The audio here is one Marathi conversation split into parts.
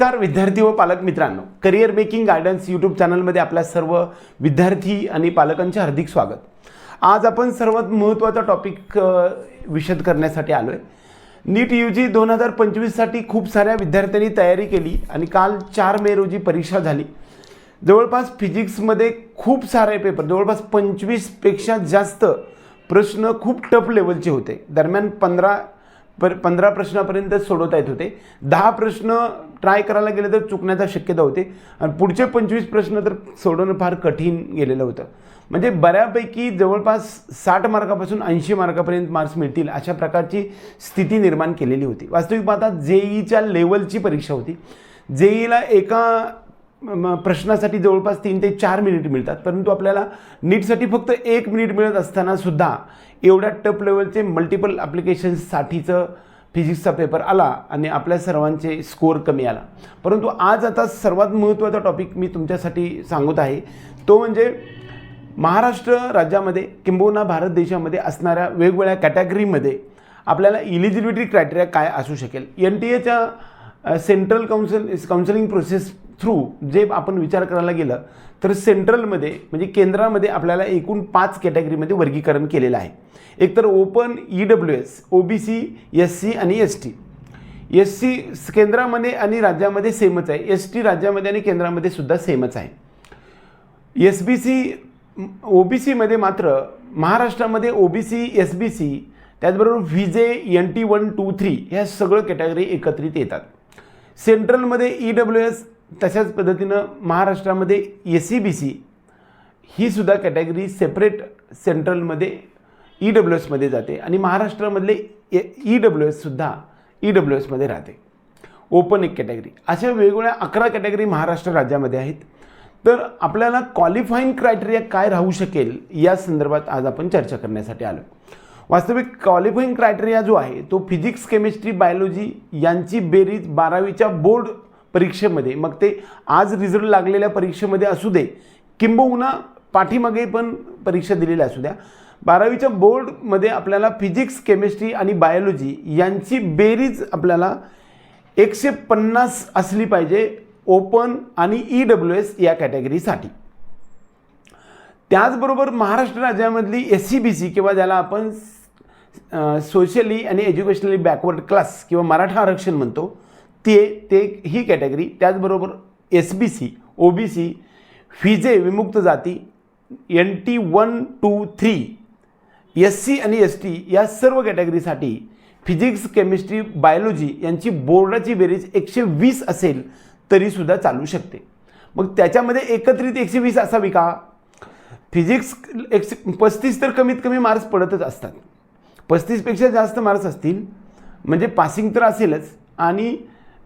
नमस्कार विद्यार्थी व पालक मित्रांनो. करिअर मेकिंग गायडन्स यूट्यूब चॅनलमध्ये आपल्या सर्व विद्यार्थी आणि पालकांचे हार्दिक स्वागत. आज आपण सर्वात महत्त्वाचा टॉपिक विशद करण्यासाठी आलो आहे नीट यू जी दोन हजार पंचवीससाठी खूप साऱ्या विद्यार्थ्यांनी तयारी केली आणि काल चार मे रोजी परीक्षा झाली. जवळपास फिजिक्समध्ये खूप सारे पेपर जवळपास पंचवीसपेक्षा जास्त प्रश्न खूप टफ लेवलचे होते. दरम्यान पंधरा पर पंधरा प्रश्नापर्यंत सोडवता येत होते. दहा प्रश्न ट्राय करायला गेले तर चुकण्याचा शक्यता होते. आणि पुढचे पंचवीस प्रश्न तर सोडवणं फार कठीण गेलेलं होतं. म्हणजे बऱ्यापैकी जवळपास साठ मार्कापासून ऐंशी मार्कापर्यंत मार्क्स मिळतील अशा प्रकारची स्थिती निर्माण केलेली होती. वास्तविक पाहता जेईच्या लेवलची परीक्षा होती. जेईला एका प्रश्नासाठी जवळपास तीन ते चार मिनिट मिळतात. परंतु आपल्याला नीटसाठी फक्त एक मिनिट मिळत असताना सुद्धा एवढ्या टप लेवलचे मल्टिपल ॲप्लिकेशन्ससाठीचं फिजिक्सचा पेपर आला आणि आपल्या सर्वांचे स्कोअर कमी आला. परंतु आज आता सर्वात महत्त्वाचा टॉपिक मी तुमच्यासाठी सांगत आहे. तो म्हणजे महाराष्ट्र राज्यामध्ये किंबहुना भारत देशामध्ये असणाऱ्या वेगवेगळ्या कॅटेगरीमध्ये आपल्याला इलिजिबिलिटी क्रायटेरिया काय असू शकेल? एन टी एच्या central council counselling process through जे आपण विचार करायला गेलं तर सेंट्रलमध्ये म्हणजे केंद्रामध्ये आपल्याला एकूण पाच कॅटेगरीमध्ये वर्गीकरण केलेलं आहे. एक तर open E W S O B C S C आणि एस टी एस सी केंद्रामध्ये आणि राज्यामध्ये सेमच आहे. एस टी राज्यामध्ये आणि केंद्रामध्ये सुद्धा सेमच आहे. एस बी सी ओ बी सीमध्ये मात्र महाराष्ट्रामध्ये O B C S B C त्याचबरोबर V J N T one two three ह्या सगळं कॅटेगरी एकत्रित येतात. सेंट्रलमध्ये ई डब्ल्यू एस तशाच पद्धतीनं महाराष्ट्रामध्ये एस सी बी सी ही सुद्धा कॅटेगरी सेपरेट सेंट्रलमध्ये ई डब्ल्यू एसमध्ये जाते आणि महाराष्ट्रामधले ई डब्ल्यू एससुद्धा ई डब्ल्यू एसमध्ये राहते. ओपन एक कॅटेगरी. अशा वेगवेगळ्या अकरा कॅटेगरी महाराष्ट्र राज्यामध्ये आहेत. तर आपल्याला क्वालिफाईंग क्रायटेरिया काय राहू शकेल या संदर्भात आज आपण चर्चा करण्यासाठी आलो. वास्तविक क्वालिफाईंग क्रायटेरिया जो आहे तो फिजिक्स केमिस्ट्री बायोलॉजी यांची बेरीज बारावीच्या बोर्ड परीक्षेमध्ये मग ते आज रिझल्ट लागलेल्या परीक्षेमध्ये असू दे किंबहुना पाठीमागे पण परीक्षा दिलेल्या असू द्या. बारावीच्या बोर्डमध्ये आपल्याला फिजिक्स केमिस्ट्री आणि बायोलॉजी यांची बेरीज आपल्याला एकशे पन्नास असली पाहिजे ओपन आणि ई डब्ल्यू एस या कॅटेगरीसाठी त्याचबरोबर महाराष्ट्र राज्यामधली एस सी बी सी किंवा ज्याला आपण सोशली आणि एज्युकेशनली बॅकवर्ड क्लास किंवा मराठा आरक्षण म्हणतो ते ते ही कॅटेगरी त्याचबरोबर S B C O B C फिजे विमुक्त जाती N T one two three S C आणि एस टी या सर्व कॅटेगरीसाठी फिजिक्स केमिस्ट्री बायोलॉजी यांची बोर्डाची बेरीज एकशे वीस असेल तरीसुद्धा चालू शकते. मग त्याच्यामध्ये एकत्रित एकशे वीस असावी का? फिजिक्स एकशे पस्तीस तर कमीत कमी मार्क्स पडतच असतात. पस्तीसपेक्षा जास्त मार्क्स असतील म्हणजे पासिंग तर असेलच. आणि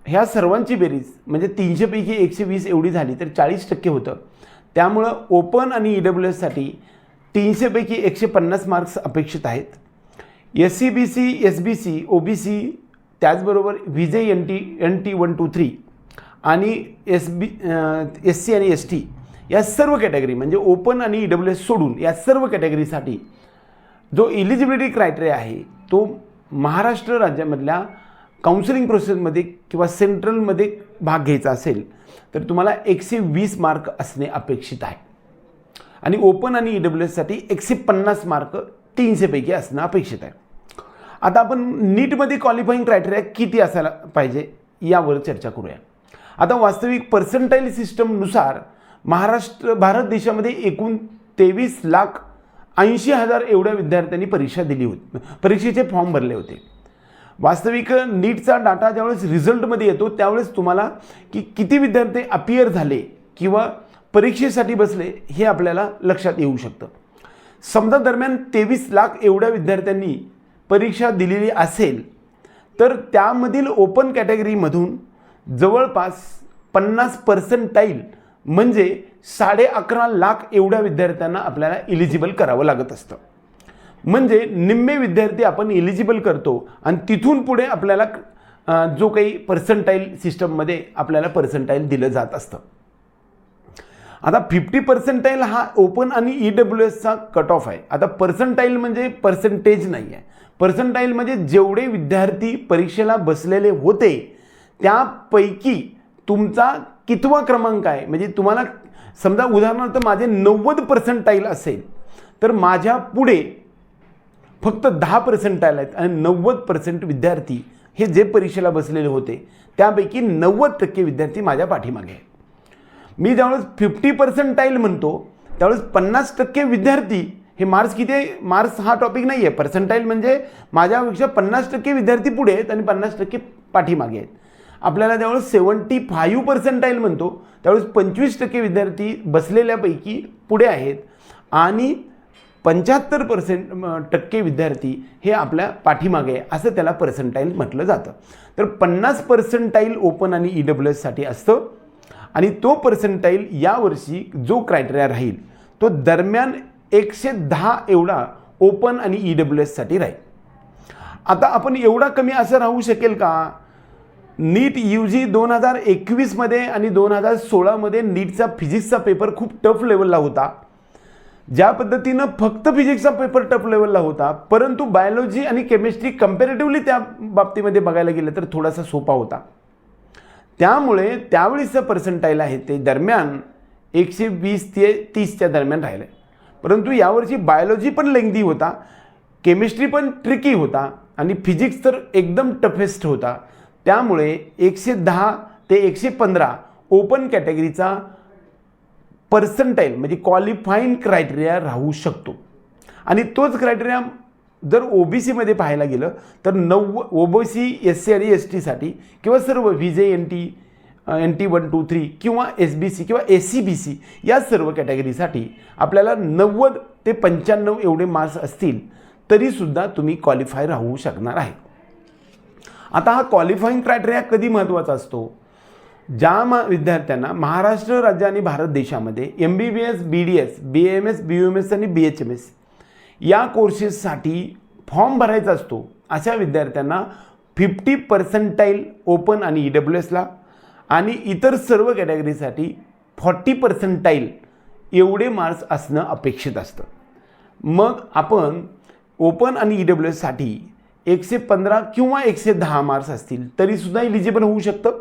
ह्या सर्वांची बेरीज म्हणजे तीनशेपैकी एकशे वीस एवढी झाली तर चाळीस टक्के होतं. त्यामुळं ओपन आणि ई डब्ल्यू एससाठी तीनशेपैकी एकशे पन्नास मार्क्स अपेक्षित आहेत. S C B C S B C O B C त्याचबरोबर V J N T N T one two three आणि एस बी एस सी आणि एस टी या सर्व कॅटेगरी म्हणजे ओपन आणि ई डब्ल्यू एस सोडून या सर्व कॅटेगरीसाठी जो इलिजिबिलिटी क्रायटेरिया आहे तो महाराष्ट्र राज्यामधल्या काउन्सिलिंग प्रोसेसमध्ये किंवा सेंट्रलमध्ये भाग घ्यायचा असेल तर तुम्हाला एकशे वीस मार्क असणे अपेक्षित आहे. आणि ओपन आणि ई डब्ल्यू एससाठी एकशे पन्नास मार्क तीनशेपैकी असणं अपेक्षित आहे. आता आपण नीटमध्ये क्वालिफाईंग क्रायटेरिया किती असायला पाहिजे यावर चर्चा करूया. आता वास्तविक पर्सेंटाईल सिस्टमनुसार महाराष्ट्र भारत देशामध्ये एकूण तेवीस लाख ऐंशी हजार एवढ्या विद्यार्थ्यांनी परीक्षा दिली होती. परीक्षेचे फॉर्म भरले होते. वास्तविक नीटचा डाटा ज्यावेळेस रिझल्टमध्ये येतो त्यावेळेस तुम्हाला की किती विद्यार्थी अपियर झाले किंवा परीक्षेसाठी बसले हे आपल्याला लक्षात येऊ शकतं. समजा दरम्यान तेवीस लाख एवढ्या विद्यार्थ्यांनी परीक्षा दिलेली असेल तर त्यामधील ओपन कॅटेगरीमधून जवळपास पन्नास पर्सेंटाईल म्हणजे साडे अकरा लाख एवढ्या विद्यार्थ्यांना आपल्याला इलिजिबल करावं लागत असतं. म्हणजे निम्मे विद्यार्थी आपण इलिजिबल करतो आणि तिथून पुढे आपल्याला जो काही पर्सेंटाईल सिस्टममध्ये आपल्याला पर्सेंटाईल दिलं जात असतं. आता फिफ्टी पर्सेंटाईल हा ओपन आणि ई डब्ल्यू एसचा कट ऑफ आहे. आता पर्सेंटाईल म्हणजे पर्सेंटेज नाही आहे पर्सेंटाईल म्हणजे जेवढे विद्यार्थी परीक्षेला बसलेले होते त्यापैकी तुमचा कितवा क्रमांक आहे? म्हणजे तुम्हाला समजा उदाहरणार्थ माझे नव्वद पर्सेंटाईल असेल तर माझ्या पुढे फक्त दहा पर्सेंटाईल आहेत आणि नव्वद पर्सेंट विद्यार्थी हे जे परीक्षेला बसलेले होते त्यापैकी नव्वद टक्के विद्यार्थी माझ्या पाठीमागे आहेत. मी ज्यावेळेस फिफ्टी पर्सेंटाईल म्हणतो त्यावेळेस पन्नास टक्के विद्यार्थी हे मार्क्स किती आहे? मार्क्स हा टॉपिक नाही आहे पर्सेंटाईल म्हणजे माझ्यापेक्षा पन्नास टक्के विद्यार्थी पुढे आहेत आणि पन्नास टक्के पाठीमागे आहेत. आपल्याला त्यावेळेस सेवन्टी फाईव्ह पर्सेंटाईल म्हणतो त्यावेळेस पंचवीस टक्के विद्यार्थी बसलेल्यापैकी पुढे आहेत. आणि पंच्याहत्तर पर्सेंट टक्के विद्यार्थी हे आपल्या पाठीमागे आहे असं त्याला पर्सेंटाईल म्हटलं जातं. तर पन्नास पर्सेंटाईल ओपन आणि ई डब्ल्यू एससाठी असतं. आणि तो पर्सेंटाईल यावर्षी जो क्रायटेरिया राहील तो दरम्यान एकशे दहा एवढा ओपन आणि ई डब्ल्यू एससाठी राहील. आता आपण एवढा कमी असं राहू शकेल का? नीट यू जी दोन हजार एकवीसमध्ये आणि दोन हजार सोळामध्ये नीटचा फिजिक्सचा पेपर खूप टफ लेवलला होता. ज्या पद्धतीनं फक्त फिजिक्सचा पेपर टफ लेवलला होता परंतु बायोलॉजी आणि केमिस्ट्री कम्पॅरेटिव्हली त्या बाबतीमध्ये बघायला गेलं तर थोडासा सोपा होता. त्यामुळे त्यावेळीचं पर्सेंटाईल आहे ते दरम्यान एकशे वीस ते तीसच्या दरम्यान राहिलं. परंतु यावर्षी बायोलॉजी पण लेंगदी होता केमिस्ट्री पण ट्रिकी होता आणि फिजिक्स तर एकदम टफेस्ट होता. त्यामुळे एकशे दहा ते एकशे पंधरा ओपन कॅटेगरीचा पर्सेंटाईल म्हणजे क्वालिफाईंग क्रायटेरिया राहू शकतो. आणि तोच क्रायटेरिया जर ओ बी सीमध्ये पाहायला गेलं तर नव्व O B C S C आणि एस टीसाठी किंवा सर्व V J N T N T one two three किंवा एस बी सी किंवा एस सी बी सी या सर्व कॅटेगरीसाठी आपल्याला नव्वद ते पंच्याण्णव एवढे मार्क्स असतील तरीसुद्धा तुम्ही क्वालिफाय राहू शकणार आहे. आता हा क्वालिफाईंग क्रायटेरिया कधी महत्त्वाचा असतो? ज्या मा विद्यार्थ्यांना महाराष्ट्र राज्य आणि भारत देशामध्ये M B B S B D S B M S B U M S आणि बी एच एम एस या कोर्सेससाठी फॉर्म भरायचा असतो अशा विद्यार्थ्यांना फिफ्टी पर्सेंटाईल ओपन आणि ई डब्ल्यू एसला आणि इतर सर्व कॅटेगरीसाठी फॉर्टी पर्सेंटाईल एवढे मार्क्स असणं अपेक्षित असतं. मग आपण ओपन आणि ई डब्ल्यू एससाठी एकशे पंधरा किंवा एकशे दहा मार्क्स असतील तरीसुद्धा इलिजिबल होऊ शकतं.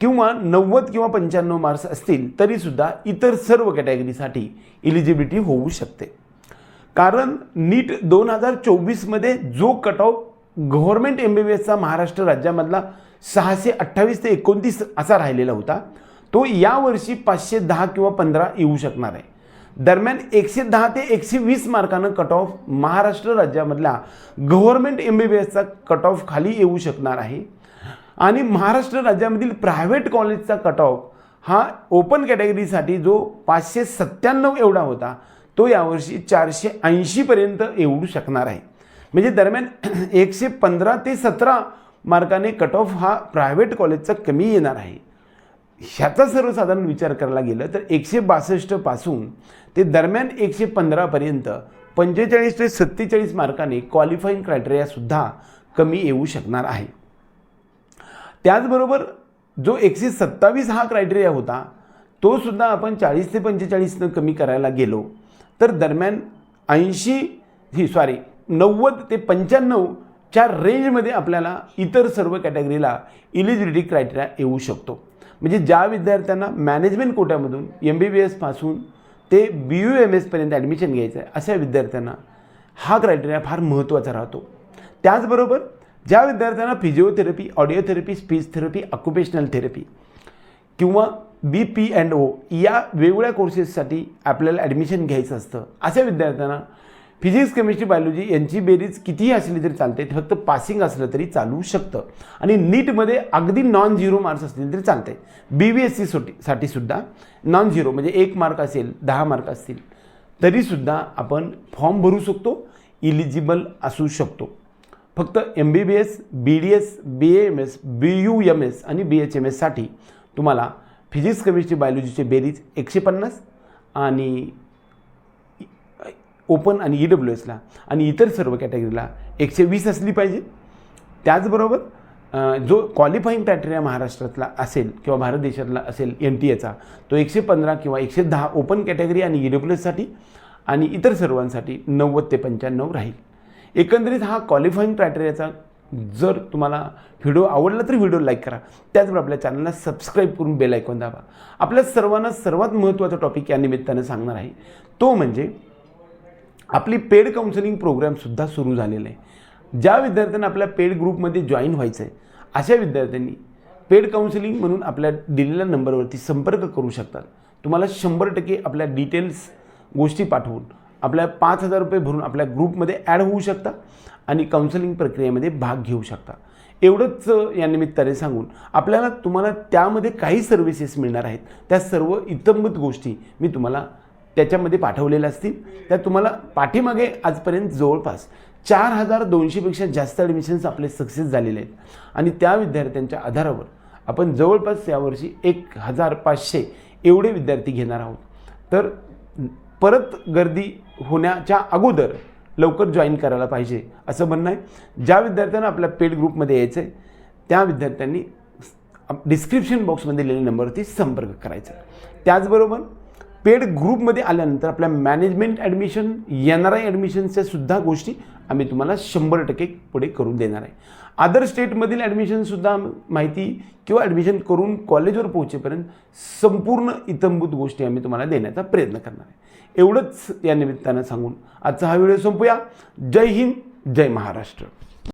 किंवा नव्वद किंवा पंच्याण्णव मार्क्स असतील तरीसुद्धा इतर सर्व कॅटेगरीसाठी इलिजिबिलिटी होऊ शकते. कारण नीट दोन हजार चोवीसमध्ये जो cut off government M B B एसचा Maharashtra राज्यामधला सहाशे अठ्ठावीस ते एकोणतीस असा राहिलेला होता तो यावर्षी पाचशे दहा किंवा पंधरा येऊ शकणार आहे. दरम्यान एकशे दहा ते एकशे वीस मार्कानं कट ऑफ महाराष्ट्र राज्यामधला गव्हर्मेंट एम बी बी एसचा कट ऑफ खाली येऊ शकणार आहे. आणि महाराष्ट्र राज्यामधील प्रायव्हेट कॉलेजचा कट ऑफ हा ओपन कॅटेगरीसाठी जो पाचशे सत्त्याण्णव एवढा होता तो यावर्षी चारशे ऐंशीपर्यंत येऊ शकणार आहे. म्हणजे दरम्यान एकशे पंधरा ते सतरा मार्काने कट ऑफ हा प्रायव्हेट कॉलेजचा कमी येणार आहे. ह्याचा सर्वसाधारण विचार करायला गेलं तर एकशे बासष्टपासून ते दरम्यान एकशे पंधरापर्यंत पंचेचाळीस ते सत्तेचाळीस मार्काने क्वालिफाईंग क्रायटेरियासुद्धा कमी येऊ शकणार आहे. त्याचबरोबर जो एकशे सत्तावीस हा क्रायटेरिया होता तो सुद्धा आपण चाळीस ते पंचेचाळीसनं कमी करायला गेलो. तर दरम्यान ऐंशी ही सॉरी नव्वद ते पंच्याण्णवच्या रेंजमध्ये आपल्याला इतर सर्व कॅटेगरीला इलिजिबिलिटी क्रायटेरिया येऊ शकतो. म्हणजे ज्या विद्यार्थ्यांना मॅनेजमेंट कोट्यामधून एम बी बी एसपासून ते बी यू एम एसपर्यंत ॲडमिशन घ्यायचं आहे अशा विद्यार्थ्यांना हा क्रायटेरिया फार महत्त्वाचा राहतो. त्याचबरोबर ज्या विद्यार्थ्यांना physiotherapy audiotherapy speech therapy occupational therapy किंवा बी पी अँड ओ या वेगवेगळ्या कोर्सेससाठी आपल्याला ॲडमिशन घ्यायचं असतं अशा विद्यार्थ्यांना फिजिक्स केमिस्ट्री बायोलॉजी यांची बेरीज कितीही असली तरी चालते. फक्त पासिंग असलं तरी चालू शकतं. आणि नीटमध्ये अगदी नॉन झिरो मार्क्स असले तरी चालते. बी बी एस सी सोटी साठी सुद्धा नॉन झिरो म्हणजे एक मार्क असेल दहा मार्क असतील तरीसुद्धा आपण फॉर्म भरू शकतो इलिजिबल असू शकतो. फक्त M B B S B D S B A M S B U M S आणि बी एच एम एससाठी तुम्हाला फिजिक्स केमिस्ट्री बायोलॉजीचे बेरीज एकशे पन्नास आणि ओपन आणि ई डब्ल्यू एसला आणि इतर सर्व कॅटेगरीला एकशे वीस असली पाहिजे. त्याचबरोबर जो क्वालिफाईंग क्रायटेरिया महाराष्ट्रातला असेल किंवा भारत देशातला असेल एन टी एचा तो एकशे पंधरा किंवा एकशे दहा ओपन कॅटेगरी आणि ई डब्ल्यू एससाठी आणि इतर सर्वांसाठी नव्वद ते पंच्याण्णव राहील. एकंदरीत हा क्वालिफाईंग क्रायटेरियाचा जर तुम्हाला व्हिडिओ आवडला तर व्हिडिओ लाईक करा. त्याचबरोबर आपल्या चॅनलला सबस्क्राईब करून बेल ऐकून दाबा. आपल्या सर्वांना सर्वात महत्त्वाचा टॉपिक या निमित्तानं सांगणार आहे. तो म्हणजे आपली पेड काउन्सिलिंग प्रोग्रामसुद्धा सुरू झालेलं आहे. ज्या विद्यार्थ्यांना आपल्या पेड ग्रुपमध्ये जॉईन व्हायचं आहे अशा विद्यार्थ्यांनी पेड काउन्सिलिंग म्हणून आपल्या दिलेल्या नंबरवरती संपर्क करू शकतात. तुम्हाला शंभर टक्के आपल्या डिटेल्स गोष्टी पाठवून आपल्या पाच हजार रुपये भरून आपल्या ग्रुपमध्ये ॲड होऊ शकता आणि काउन्सिलिंग प्रक्रियेमध्ये भाग घेऊ शकता. एवढंच या निमित्ताने सांगून आपल्याला तुम्हाला त्यामध्ये काही सर्व्हिसेस मिळणार आहेत. त्या सर्व इतंबत गोष्टी मी तुम्हाला त्याच्यामध्ये पाठवलेल्या असतील त्या तुम्हाला पाठीमागे आजपर्यंत जवळपास चार हजार दोनशेपेक्षा जास्त ॲडमिशन्स आपले सक्सेस झालेले आहेत. आणि त्या विद्यार्थ्यांच्या आधारावर आपण जवळपास यावर्षी एक हजार पाचशे एवढे विद्यार्थी घेणार आहोत. तर परत गर्दी होण्याच्या अगोदर लवकर जॉईन करायला पाहिजे असं म्हणणं आहे. ज्या विद्यार्थ्यांना आपल्या पेड ग्रुपमध्ये यायचं आहे त्या विद्यार्थ्यांनी डिस्क्रिप्शन बॉक्समध्ये दिलेल्या नंबरवरती संपर्क करायचा. त्याचबरोबर पेड ग्रुपमध्ये आल्यानंतर आपल्या management admission N R I ॲडमिशनच्या सुद्धा गोष्टी आम्ही तुम्हाला शंभर टक्के पुढे करून देणार आहे. अदर स्टेटमधील ॲडमिशनसुद्धा माहिती किंवा ॲडमिशन करून कॉलेजवर पोहोचेपर्यंत संपूर्ण इतंभूत गोष्टी आम्ही तुम्हाला देण्याचा प्रयत्न करणार आहे. एवढंच या निमित्तानं सांगून आजचा हा व्हिडिओ संपूया. जय हिंद जय महाराष्ट्र.